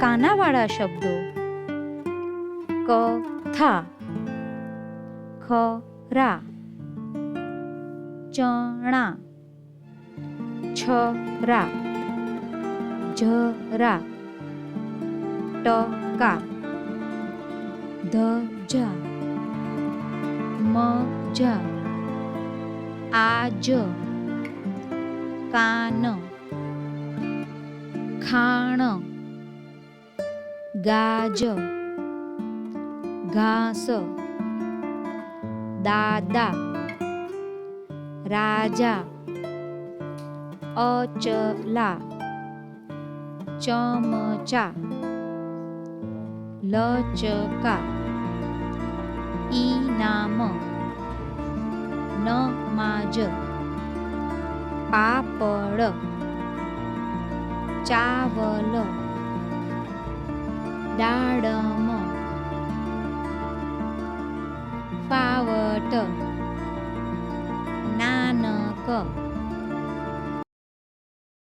કાનાવાળા શબ્દો. કથા ખરા ચણા. છરા જરા ટકા. ધજા મજા આજ કાન ખાણ ગાજ ઘાસ દાદા રાજા અચલા ચમચા લચકા ઈનામ નમાજ. પાપડ. ચાવલ. દાડમ. ફાવટ. નાનક.